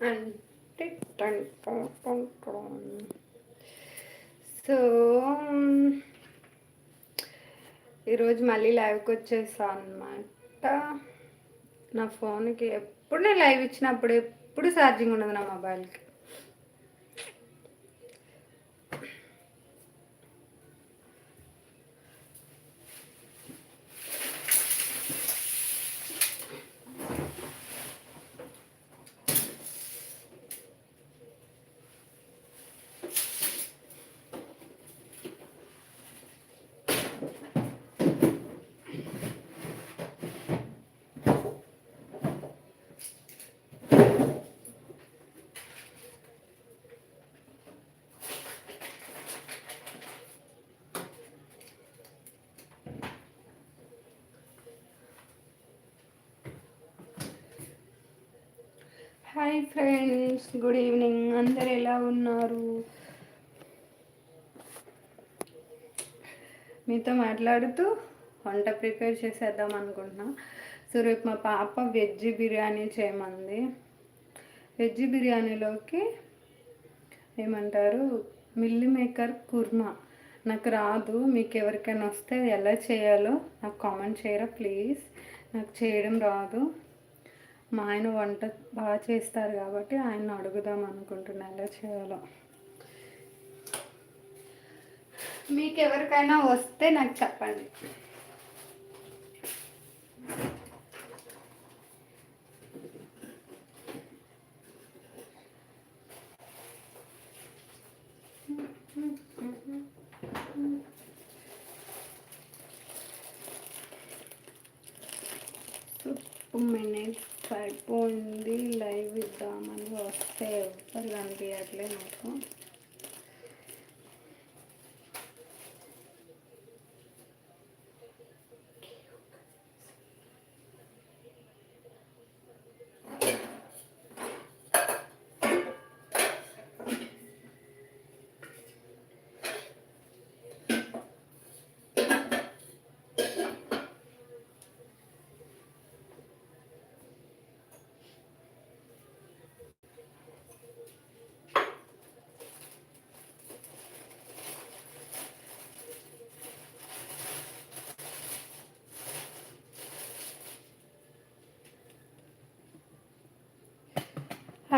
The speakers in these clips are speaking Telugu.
అంటే సో ఈరోజు మళ్ళీ లైవ్కి వచ్చేసా అనమాట నా ఫోన్కి ఎప్పుడు నేను లైవ్ ఇచ్చినప్పుడు ఎప్పుడు ఛార్జింగ్ ఉండదు నా మొబైల్కి హాయ్ ఫ్రెండ్స్ గుడ్ ఈవినింగ్ అందరు ఎలా ఉన్నారు? మీతో మాట్లాడుతూ వంట ప్రిపేర్ చేసేద్దాం అనుకుంటున్నా. సో రేపు మా పాప వెజ్ బిర్యానీ చేయమంది. వెజ్ బిర్యానీలోకి ఏమంటారు? Meal maker kurma. నాకు రాదు. మీకు ఎవరికైనా వస్తే ఎలా చేయాలో నాకు కామెంట్ చేయరా ప్లీజ్. నాకు చేయడం రాదు. మా ఆయన వంట బాగా చేస్తారు కాబట్టి ఆయన అడుగుదాం అనుకుంటున్నా ఎలా చేయాలో. మీకు ఎవరికైనా వస్తే నాకు చెప్పండి. మినిట్స్ పోయింది లైవ్ ఇద్దామని వస్తే ఎవరు కనిపించట్లేదు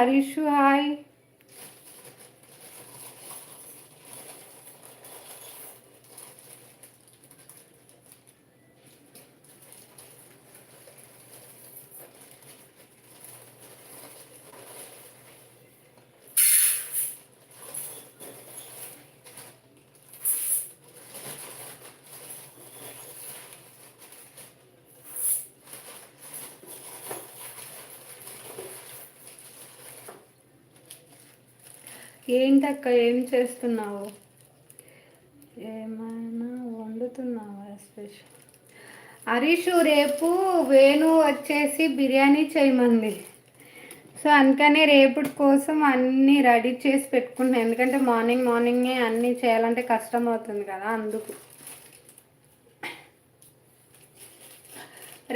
నాకు హరీషు ఏంటక్క ఏం చేస్తున్నావు? ఏమైనా వండుతున్నావా స్పెషల్ హరీషు రేపు వేణు వచ్చేసి బిర్యానీ చేయమంది. సో అందుకని రేపటి కోసం అన్నీ రెడీ చేసి పెట్టుకుంటున్నాను ఎందుకంటే మార్నింగ్ మార్నింగే అన్నీ చేయాలంటే కష్టం అవుతుంది కదా అందుకు.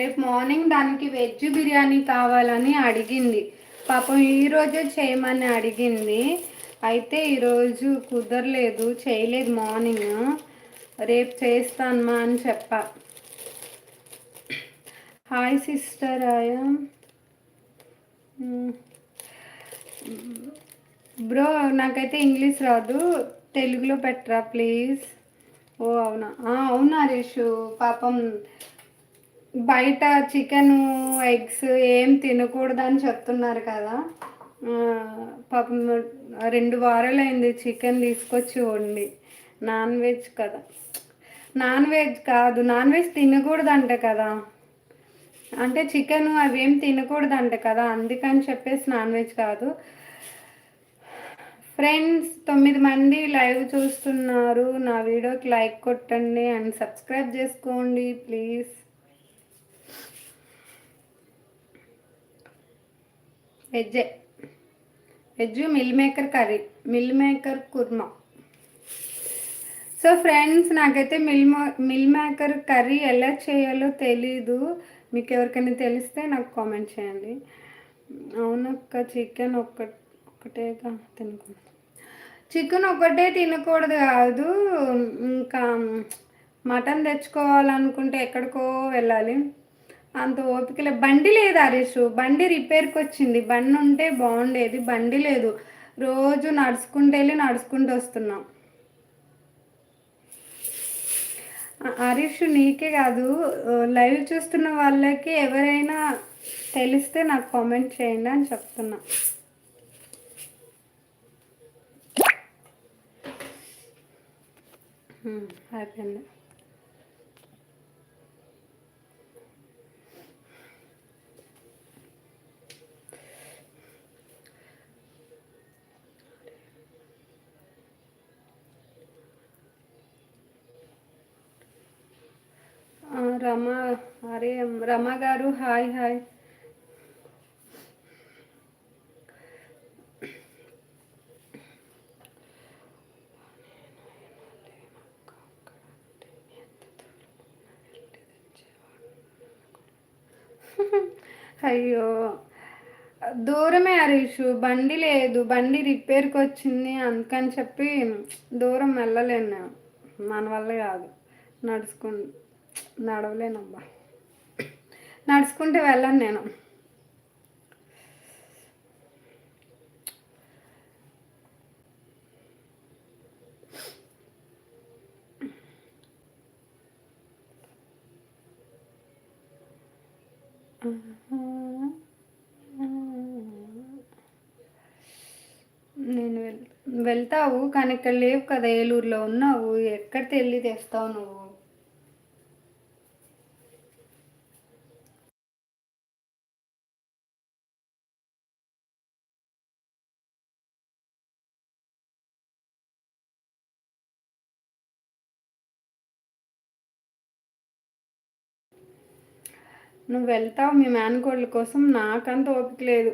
రేపు మార్నింగ్ దానికి వెజ్ బిర్యానీ కావాలని అడిగింది. పాపం ఈరోజే చేయమని అడిగింది. అయితే ఈరోజు కుదరలేదు చేయలేదు మార్నింగ్. రేపు చేస్తానమ్మా అని చెప్పా. హాయ్ సిస్టర్ ఆయా. బ్రో నాకైతే ఇంగ్లీష్ రాదు తెలుగులో పెట్టరా ప్లీజ్? ఓ అవునా? అవునా రేషు పాపం బయట చికెన్ ఎగ్స్ ఏం తినకూడదని చెప్తున్నారు కదా. పాపం రెండు వారాలైంది చికెన్ తీసుకొచ్చి వండి. నాన్ వెజ్ కదా. నాన్ వెజ్ కాదు నాన్ వెజ్ తినకూడదంట కదా. అంటే చికెన్ అవేం తినకూడదంట కదా అందుకని చెప్పేసి నాన్ వెజ్ కాదు. ఫ్రెండ్స్ తొమ్మిది మంది లైవ్ చూస్తున్నారు. నా వీడియోకి లైక్ కొట్టండి అండ్ సబ్స్క్రైబ్ చేసుకోండి please. వెజ్జే. Veg meal maker curry meal maker kurma. So friends నాకైతే మిల్ మిల్ మేకర్ కర్రీ ఎలా చేయాలో తెలీదు. మీకు ఎవరికైనా తెలిస్తే నాకు కామెంట్ చేయండి. అవునక్క చికెన్ ఒక్క ఒకటేగా తినకూడదు. చికెన్ ఒక్కటే తినకూడదు కాదు. ఇంకా మటన్ తెచ్చుకోవాలనుకుంటే ఎక్కడికో వెళ్ళాలి. అంత ఓపిక బండి లేదు హరీష్. బండి రిపేర్కి వచ్చింది బండి ఉంటే బాగుండేది. బండి లేదు. రోజు నడుచుకుంటూ వెళ్ళి నడుచుకుంటూ వస్తున్నాం. హరీష్ నీకే కాదు. లైవ్ చూస్తున్న వాళ్ళకి ఎవరైనా తెలిస్తే నాకు కామెంట్ చేయండి అని చెప్తున్నా. అయిపోయింది. రమ అరే రమ గారు హాయ్ హాయ్. అయ్యో. దూరమే హరీషు బండి లేదు బండి రిపేర్కి వచ్చింది అందుకని చెప్పి దూరం వెళ్ళలేను నేను. మన వల్ల కాదు నడుచుకు నడవలేనమ్మా. నడుచుకుంటే వెళ్ళను నేను. నేను వెళ్ వెళ్తావు కానీ ఇక్కడ లేవు కదా ఏలూరులో ఉన్నావు. ఎక్కడ తెల్లి తెస్తావు నువ్వు? నువ్వు వెళ్తావు మీ మేనకోళ్ళ కోసం నాకంత ఓపిక లేదు.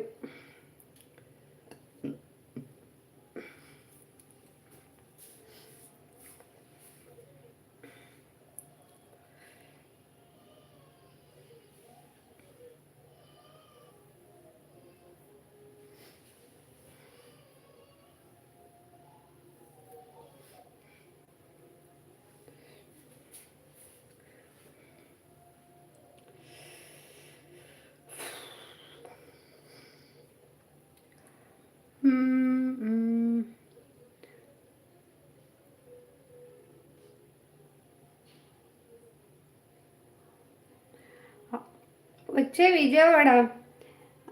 వచ్చే విజయవాడ.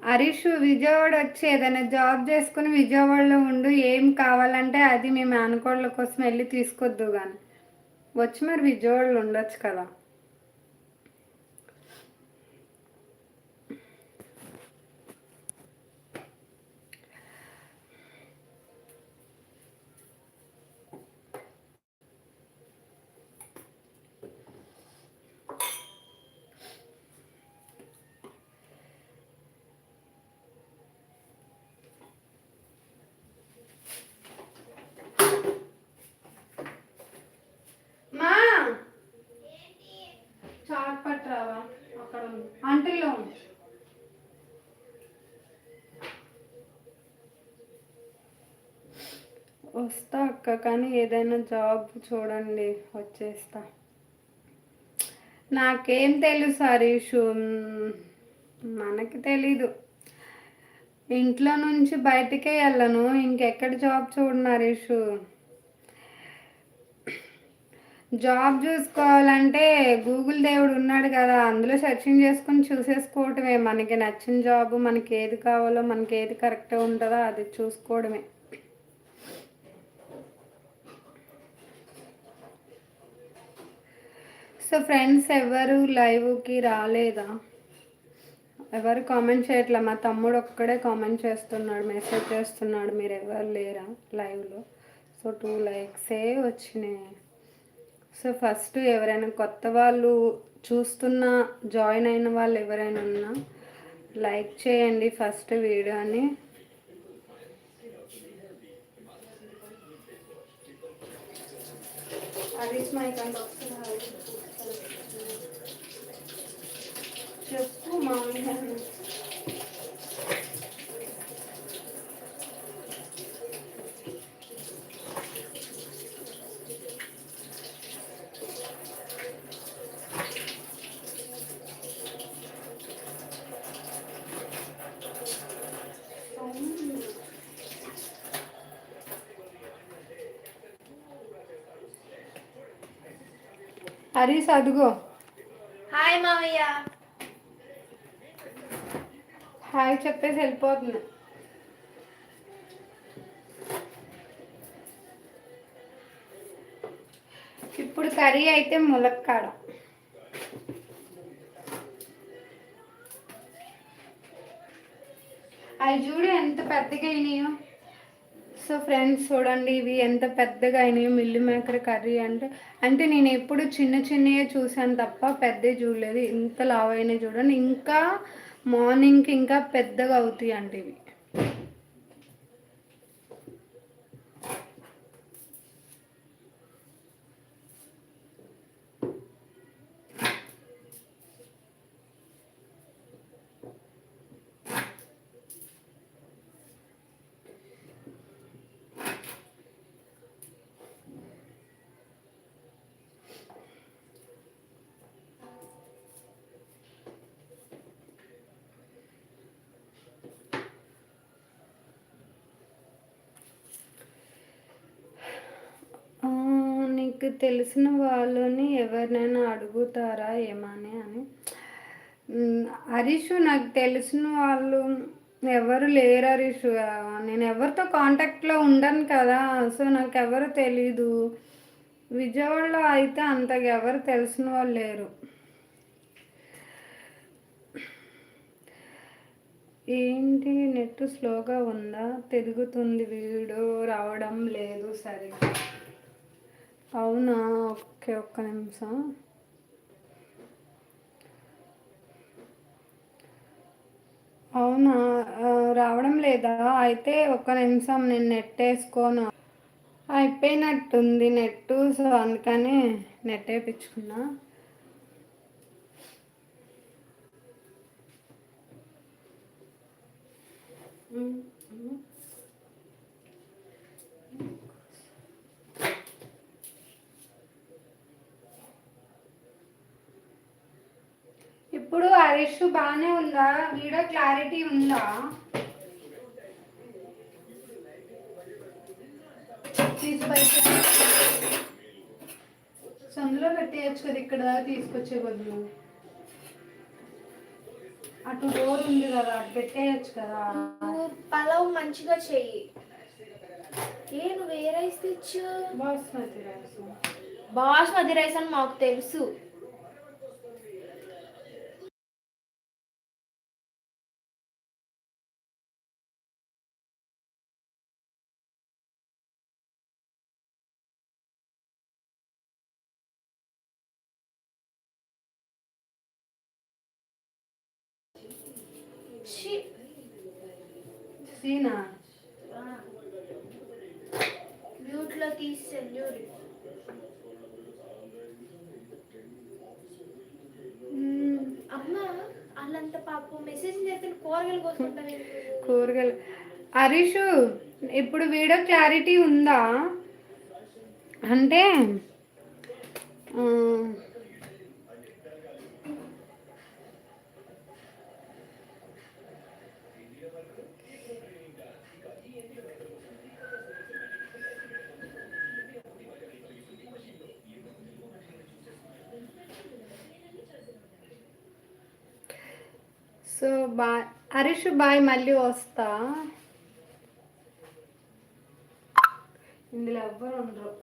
హరీష్ విజయవాడ వచ్చి ఏదైనా జాబ్ చేసుకుని విజయవాడలో ఉండు ఏం కావాలంటే అది మేము అనుకోళ్ళ కోసం వెళ్ళి తీసుకొద్దు కానీ వచ్చి మరి విజయవాడలో ఉండొచ్చు కదా. వస్తా అక్క కానీ ఏదైనా జాబ్ చూడండి వచ్చేస్తా. నాకేం తెలుసు హరీషు మనకి తెలీదు. ఇంట్లో నుంచి బయటికే వెళ్ళను ఇంకెక్కడ జాబ్ చూడను హరీషు. జాబ్ చూసుకోవాలంటే గూగుల్ దేవుడు ఉన్నాడు కదా అందులో సెర్చింగ్ చేసుకుని చూసేసుకోవటమే. మనకి నచ్చిన జాబ్ మనకి ఏది కావాలో మనకి ఏది కరెక్ట్గా ఉంటుందో అది చూసుకోవడమే. సో ఫ్రెండ్స్ ఎవరు లైవ్కి రాలేదా? ఎవరు కామెంట్ చేయట్లే? మా తమ్ముడు ఒక్కడే కామెంట్ చేస్తున్నాడు మెసేజ్ చేస్తున్నాడు మీరు ఎవరు లేరా లైవ్లో? సో టూ లైక్సే వచ్చినాయి. సో ఫస్ట్ ఎవరైనా కొత్త వాళ్ళు చూస్తున్న జాయిన్ అయిన వాళ్ళు ఎవరైనా ఉన్నా లైక్ చేయండి ఫస్ట్ వీడియోని. అది మైక్ అంటే చెప్పు మా హరీష్ అదుగో. హాయ్ మామయ్య. హాయ్ చెప్పేసి వెళ్ళిపోతుంది. ఇప్పుడు కర్రీ అయితే ములక్కాడ. అవి చూడు ఎంత పెద్దగా అయినాయో. సో ఫ్రెండ్స్ చూడండి ఇవి ఎంత పెద్దగా అయినాయో మిల్లు మేకర్ కర్రీ అంటే. అంటే నేను ఎప్పుడు చిన్న చిన్నయే చూసాను తప్ప పెద్దవి చూడలేదు. ఇంత లావైనవి చూడండి. ఇంకా మార్నింగ్కి ఇంకా పెద్దగా అవుతాయి అంటే ఇవి. మీకు తెలిసిన వాళ్ళని ఎవరినైనా అడుగుతారా ఏమని అని? హరీషు నాకు తెలిసిన వాళ్ళు ఎవరు లేరు హరీషు. నేను ఎవరితో కాంటాక్ట్లో ఉండను కదా సో నాకు ఎవరు తెలీదు. విజయవాడలో అయితే అంతగా ఎవరు తెలిసిన వాళ్ళు లేరు. ఏంటి నెట్ స్లోగా ఉందా? తిరుగుతుంది వీడియో రావడం లేదు సరిగ్గా. ఓకే ఒక్క నిమిషం. అవునా? రావడం లేదా? అయితే ఒక్క నిమిషం నేను నెట్ వేసుకోను. అయిపోయినట్టుంది నెట్ సో అందుకని నెట్ వేయించుకున్నా. ఇప్పుడు హరీష్ బాగానే ఉందా? వీడియో క్లారిటీ ఉందా? సందులో పెట్టేయచ్చు కదా ఇక్కడ తీసుకొచ్చే బదులు. అటు డోర్ ఉంది కదా అటు పెట్టేయచ్చు కదా. పలావ్ మంచిగా చెయ్యి. ఏ నువ్వు ఏ రైస్ తెచ్చు బాస్మతి రైస్. బాస్మతి రైస్ అని మాకు తెలుసు. సీనా. మ్యూట్లో తీసి సెల్యూరి మ్మ్. అమ్మ వాళ్ళంత పాపం మెసేజ్ చేస్తే కూరగాయలు కోసుకుంటాను కూరగాయలు. హరీష్ ఇప్పుడు వీడియో క్లారిటీ ఉందా? అంటే సో బాయ్ హరీష్ బాయ్ మళ్ళీ వస్తా.